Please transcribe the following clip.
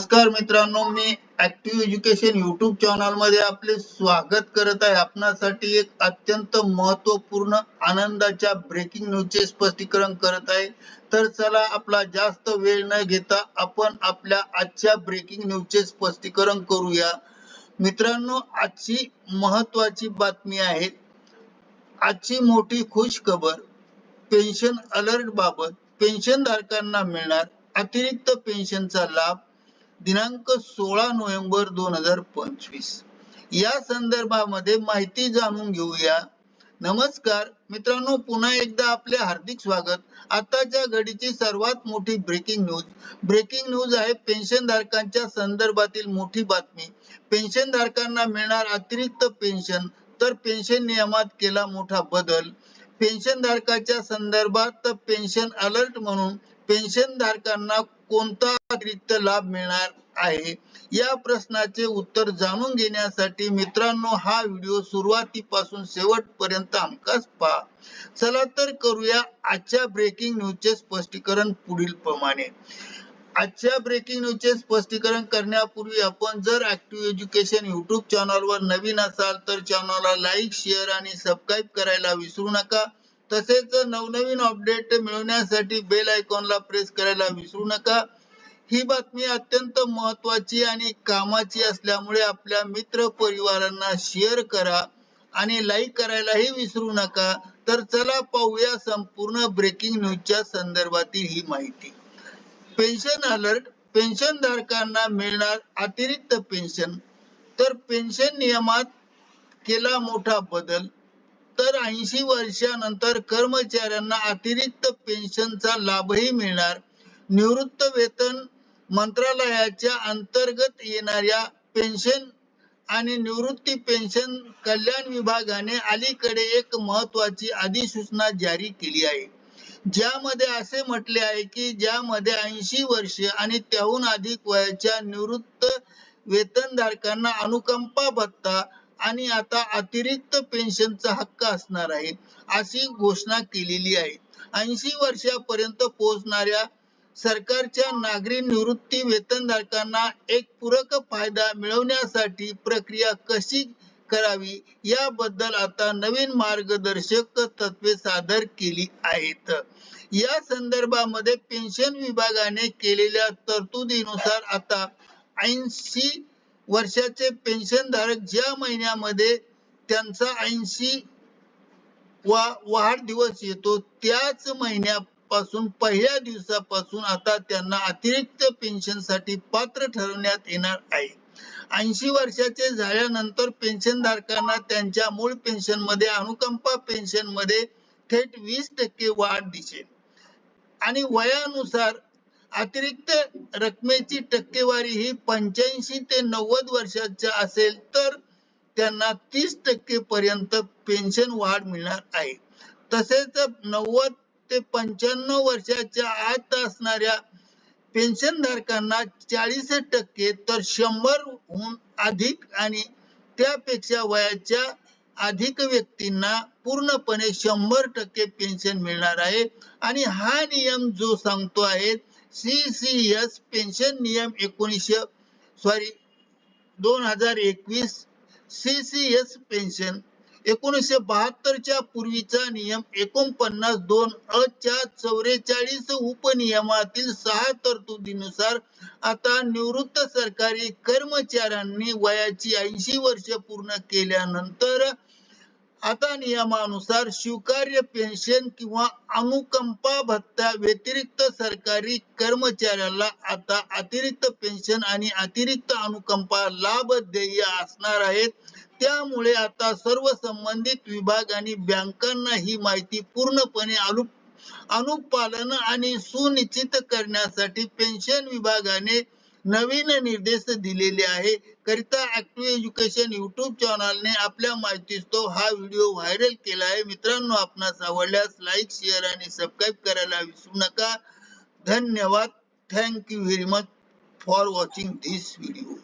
नमस्कार मित्रांनो मी ऍक्टिव्ह एज्युकेशन युट्यूब चॅनलमध्ये आपले स्वागत करत आहे. आपणासाठी एक अत्यंत महत्त्वपूर्ण आनंदाच्या ब्रेकिंग न्यूजचे स्पष्टीकरण करत आहे. तर चला आपला जास्त वेळ न घेता आपण आपल्या आजच्या ब्रेकिंग न्यूजचे स्पष्टीकरण करूया. मित्रांनो आजची महत्वाची बातमी आहे. आजची मोठी खुश खबर पेन्शन अलर्ट बाबत पेन्शन धारकांना मिळणार अतिरिक्त पेन्शनचा लाभ दिनांक सोळा नोव्हेंबर दोन हजार पंचवीस. या संदर्भामध्ये माहिती जाणून घेऊया. नमस्कार मित्रांनो पुन्हा एकदा आपले हार्दिक स्वागत. आताच्या घडीची सर्वात मोठी ब्रेकिंग न्यूज ब्रेकिंग न्यूज आहे पेन्शन धारकांच्या संदर्भातील मोठी बातमी. पेन्शन धारकांना मिळणार अतिरिक्त पेन्शन तर पेन्शन नियमात केला मोठा बदल. पेन्शन धारकाच्या संदर्भात पेन्शन अलर्ट म्हणून पेन्शन धारकांना कोणता अतिरिक्त लाभ मिळणार आहे? या प्रश्नाचे उत्तर जाणून घेण्यासाठी मित्रांनो हा व्हिडिओ सुरुवातीपासून शेवटपर्यंत हमखास पहा. चला तर करूया आजच्या ब्रेकिंग न्यूजचे स्पष्टीकरण पुढील प्रमाणे. आजच्या ब्रेकिंग न्यूजचे स्पष्टीकरण करण्यापूर्वी आपण जर ऍक्टिव्ह एज्युकेशन युट्यूब चॅनलवर नवीन असाल तर चॅनलला लाईक शेअर आणि सबस्क्राईब करायला विसरू नका. तसेच नवनवीन अपडेट मिळवण्यासाठी बेल आयकॉनला प्रेस करायला विसरू नका. ही बातमी अत्यंत महत्वाची आणि कामाची असल्यामुळे आपल्या मित्र परिवारांना शेअर करा आणि लाईक करायलाही विसरू नका. तर चला पाहूया संपूर्ण ब्रेकिंग न्यूजच्या संदर्भातील ही माहिती. पेन्शन अलर्ट पेन्शन धारकांना मिळणार अतिरिक्त पेन्शन तर पेन्शन नियमात केला मोठा बदल. तर ऐंशी वर्षानंतर कर्मचाऱ्यांना अतिरिक्त पेन्शनचा लाभही मिळणार. निवृत्त वेतन मंत्रालयाच्या अंतर्गत येणाऱ्या पेन्शन आणि निवृत्ती पेन्शन कल्याण विभागाने अलीकडे एक महत्वाची अधिसूचना जारी केली आहे. ज्यामध्ये असे म्हटले आहे की ज्यामध्ये ऐंशी वर्ष आणि त्याहून अधिक वयाच्या निवृत्त वेतनधारकांना अनुकंपा भत्ता आणि आता अतिरिक्त पेन्शनचा हक्क असणार आहे अशी घोषणा केलेली आहे. ऐंशी वर्षापर्यंत पोहोचणाऱ्या सरकारच्या नागरी निवृत्ती वेतनधारकांना एक पूरक फायदा मिळवण्यासाठी प्रक्रिया कशी करावी याबद्दल आता नवीन मार्गदर्शक तत्वे सादर केली आहेत. या संदर्भामध्ये पेन्शन विभागाने केलेल्या तरतुदीनुसार आता ऐंशी वर्षाचे पेन्शन धारक ज्या महिन्यामध्ये त्यांचा ऐंशी वा वाढ दिवस येतो त्याच महिन्यापासून पहिल्या दिवसापासून आता त्यांना अतिरिक्त पेन्शनसाठी पात्र ठरवण्यात येणार आहे. ऐंशी वर्षाचे झाल्यानंतर पेन्शन धारकांना त्यांच्या मूळ पेन्शनमध्ये अनुकंपा पेन्शनमध्ये थेट वीस टक्के वाढ दिसेल. आणि वयानुसार अतिरिक्त रकमेची टक्केवारी ही पंच्याऐंशी ते नव्वद वर्षाच्या असेल तर त्यांना तीस टक्के पर्यंत पेन्शन वाढ मिळणार आहे. तसेच नव्वद ते पंच्याण्णव वर्षाच्या आत असणाऱ्या पेन्शन धारकांना चाळीस टक्के तर शंभर हून अधिक आणि त्यापेक्षा वयाच्या अधिक व्यक्तींना पूर्णपणे शंभर टक्के पेन्शन मिळणार आहे. आणि हा नियम जो सांगतो आहे सी सी एस पेन्शन नियम एकोणीसशे सॉरी दोन हजार एकवीस सी सी एस पेन्शन एकोणीसशे बहात्तरच्या पूर्वीचा नियम एकोणपन्नास दोन अ च्या चौवेचाळीस उपनियमातील सहा तरतुदीनुसार आता निवृत्त सरकारी कर्मचाऱ्यांनी वयाची ऐंशी वर्ष पूर्ण केल्यानंतर आता नियमानुसार स्वीकार्य पेन्शन किंवा अनुकंपा भत्ता व्यतिरिक्त सरकारी कर्मचाऱ्याला आता अतिरिक्त पेन्शन आणि अतिरिक्त अनुकंपा लाभ देय असणार आहेत. त्यामुळे आता सर्व संबंधित विभाग आणि बँकांना ही माहिती पूर्णपणे अनु अनुपालन आणि सुनिश्चित करण्यासाठी पेन्शन विभागाने नवीन निर्देश दिलेले आहे. करिता ऍक्टिव्ह एज्युकेशन युट्यूब चॅनलने आपल्या माहितीस्तव हा व्हिडिओ व्हायरल केला आहे. मित्रांनो आपणास आवडल्यास लाईक शेअर आणि सबस्क्राईब करायला विसरू नका. धन्यवाद. Thank you very much for watching this video